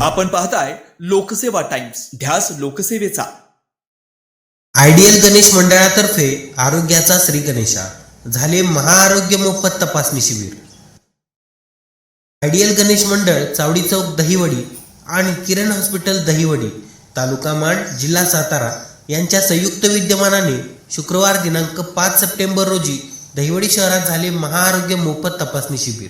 आपण पाहताय लोकसेवा टाइम्स. ध्यास लोकसेवेचा. आयडियल गणेश मंडळातर्फे आरोग्याचा श्री गणेशा. झाले महाआरोग्य मोफत तपासणी शिबिर. आयडियल गणेश मंडळ चावडी चौक दहिवडी आणि किरण हॉस्पिटल दहिवडी तालुका मांड जिल्हा सातारा यांच्या संयुक्त विद्यमानाने शुक्रवार दिनांक पाच सप्टेंबर रोजी दहिवडी शहरात झाले महाआरोग्य मोफत तपासणी शिबिर.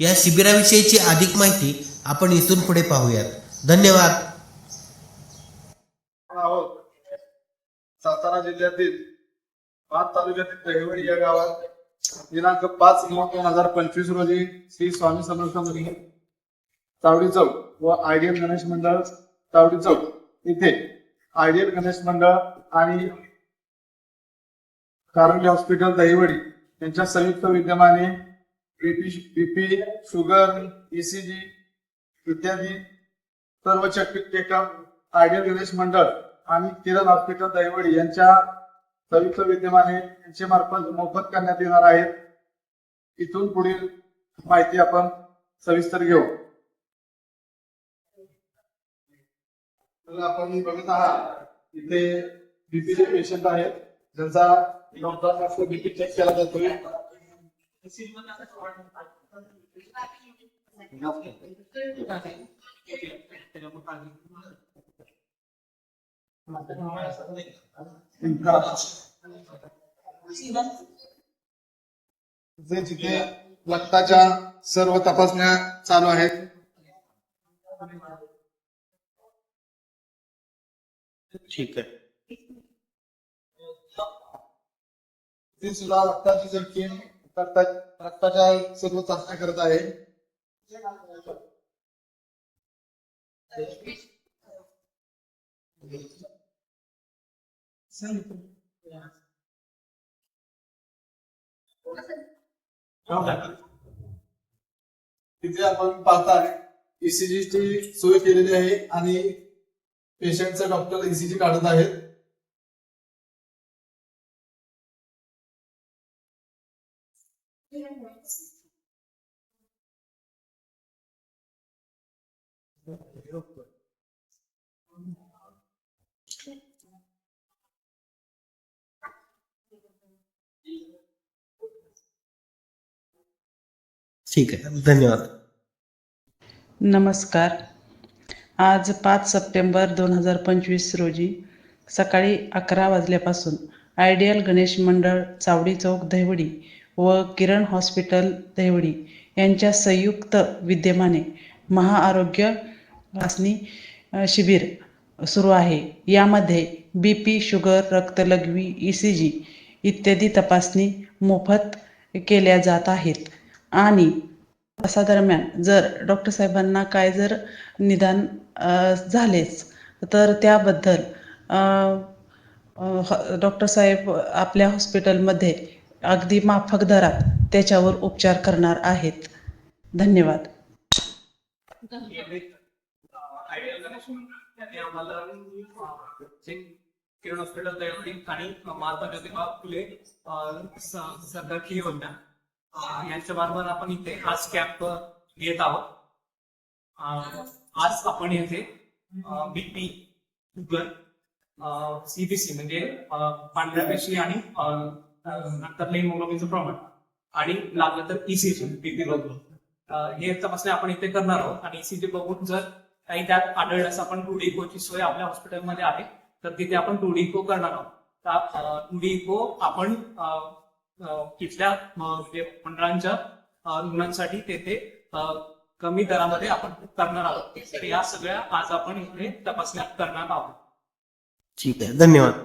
या शिबिराविषयीची अधिक माहिती आपण इथून पुढे पाहूयात. धन्यवाद. आहोत. सातारा जिल्ह्यातील पाच तालुक्यातील दहिवडी या गावात दिनांक पाच नऊ दोन हजार पंचवीस रोजी श्री स्वामी समर्थ मुनी तावडी चौक व आयडियल गणेश मंडळ तावडी चौक इथे आयडियल गणेश मंडळ आणि कारंजी हॉस्पिटल दहिवडी यांच्या संयुक्त विद्यमाने बीपी शुगर ईसीजी इत्यादी सर्व चेकअप आयडियल गणेश मंडळ आणि किरण हॉस्पिटल दहिवडी यांच्या संयुक्त विद्यमाने यांचे मार्फत मोफत करण्यात येणार आहेत. इथून पुढील माहिती आपण सविस्तर घेऊ. तर आपण बघत आहात इथे बीपीचे पेशंट आहेत. ज्यांचा डॉक्टर बीपी चेक केला जातोय. जे जिथे रक्ताच्या सर्व तपासण्या चालू आहेत. ठीक आहे. ते सुद्धा रक्ताची जर टीम रक्ताच्या सर्व चाचण्या करत आहे. तिथे आपण पाहता ईसीजी ची सोय केलेली आहे आणि पेशंटचा डॉक्टर ईसीजी काढत आहेत. ठीक आहे. धन्यवाद. नमस्कार. आज पाच सप्टेंबर दोन हजार पंचवीस रोजी सकाळी अकरा वाजल्यापासून आयडियल गणेश मंडळ चावडी चौक दहिवडी व किरण हॉस्पिटल देवडी यांच्या संयुक्त विद्यमाने महाआरोग्य चाचणी शिबिर सुरू आहे. यामध्ये बी पी शुगर रक्तलघवी ई सी जी इत्यादी तपासणी मोफत केल्या जात आहेत. आणि असा दरम्यान जर डॉक्टर साहेबांना काय जर निदान झालेच तर त्याबद्दल डॉक्टर साहेब आपल्या हॉस्पिटलमध्ये अगदी माफक दरात त्याच्यावर उपचार करणार आहेत. धन्यवाद. किरण हॉस्पिटल दैवडी आणि माता ज्योतिबा फुले अं, होत्या यांच्या बरोबर आपण इथे आज कॅम्प घेत आहोत आज आपण येथे बीपी शुगर सीबीसी म्हणजे पांढऱ्या पेशी आणि नंतर हिमोग्लोबिनचं प्रमाण आणि लागलं तर ईसीजी बीपी बघून हे तपासणी आपण इथे करणार आहोत. आणि ईसीजी बघून जर काही त्यात आढळल्यास आपण टू डी ची सोय आपल्या हॉस्पिटलमध्ये आहे तर तिथे आपण टू डी इको करणार आहोत. टू डी इको आपण तिथल्या म्हणजे मंडळांच्या रुग्णांसाठी तेथे कमी दरामध्ये आपण करणार आहोत. तर या सगळ्या आज आपण इथे तपासण्या करणार आहोत. ठीक आहे. धन्यवाद.